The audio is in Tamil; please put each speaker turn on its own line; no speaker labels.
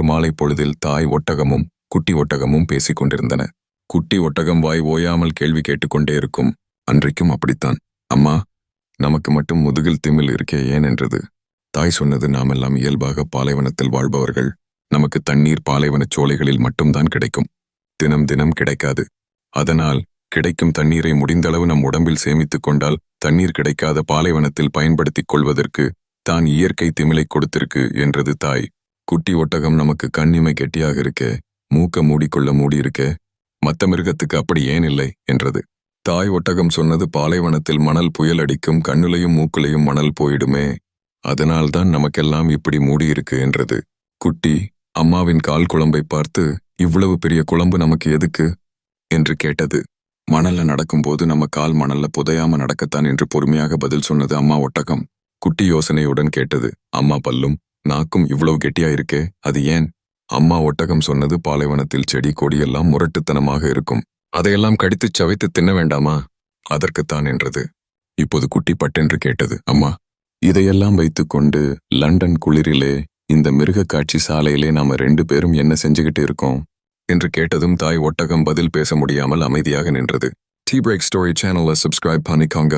ஒரு மாலை பொழுதில் தாய் ஒட்டகமும் குட்டி ஒட்டகமும் பேசிக் கொண்டிருந்தன. குட்டி ஒட்டகம் வாய் ஓயாமல் கேள்வி கேட்டுக்கொண்டே இருக்கும். அன்றைக்கும் அப்படித்தான். அம்மா நமக்கு மட்டும் முதுகில் திமில் இருக்கே ஏன் என்றது? தாய் சொன்னது நாமெல்லாம் இயல்பாக பாலைவனத்தில் வாழ்பவர்கள். நமக்கு தண்ணீர் பாலைவனச் சோலைகளில் மட்டும்தான் கிடைக்கும். தினம் தினம் கிடைக்காது. அதனால் கிடைக்கும் தண்ணீரை முடிந்தளவு நம் உடம்பில் சேமித்துக் கொண்டால் தண்ணீர் கிடைக்காத பாலைவனத்தில் பயன்படுத்திக் கொள்வதற்கு தான் இயற்கை திமிலை கொடுத்திருக்கு என்றது தாய். குட்டி ஒட்டகம் நமக்கு கண்ணிமை கெட்டியாக இருக்கே மூக்க மூடிக்கொள்ள மூடியிருக்கே மத்த மிருகத்துக்கு அப்படி ஏன் இல்லை என்றது. தாய் ஒட்டகம் சொன்னது பாலைவனத்தில் மணல் புயல் அடிக்கும் கண்ணுலையும் மூக்குலையும் மணல் போயிடுமே அதனால்தான் நமக்கெல்லாம் இப்படி மூடியிருக்கு என்றது. குட்டி அம்மாவின் கால் குழம்பை பார்த்து இவ்வளவு பெரிய குழம்பு நமக்கு எதுக்கு? என்று கேட்டது. மணல்ல நடக்கும்போது நம்ம கால் மணல்ல புதையாம நடக்கத்தான் என்று பொறுமையாக பதில் சொன்னது அம்மா ஒட்டகம். குட்டி யோசனையுடன் கேட்டது. அம்மா பல்லும் நாக்கும் இவ்வளவு கெட்டியா இருக்கே அது ஏன்? அம்மா ஒட்டகம் சொன்னது பாலைவனத்தில் செடி கொடியெல்லாம் முரட்டுத்தனமாக இருக்கும். அதையெல்லாம் கடித்துச் சவைத்து தின்ன வேண்டாமா? அதற்குத்தான் என்றது. இப்போது குட்டி பட்டென்று கேட்டது அம்மா இதையெல்லாம் வைத்துக்கொண்டு லண்டன் குளிரிலே இந்த மிருக காட்சி சாலையிலே நாம ரெண்டு பேரும் என்ன செஞ்சுகிட்டு இருக்கோம்? என்று கேட்டதும் தாய் ஒட்டகம் பதில் பேச முடியாமல் அமைதியாக நின்றது. டி பிரேக் ஸ்டோரி சேனலை சப்ஸ்கிரைப் பண்ணிக்கோங்க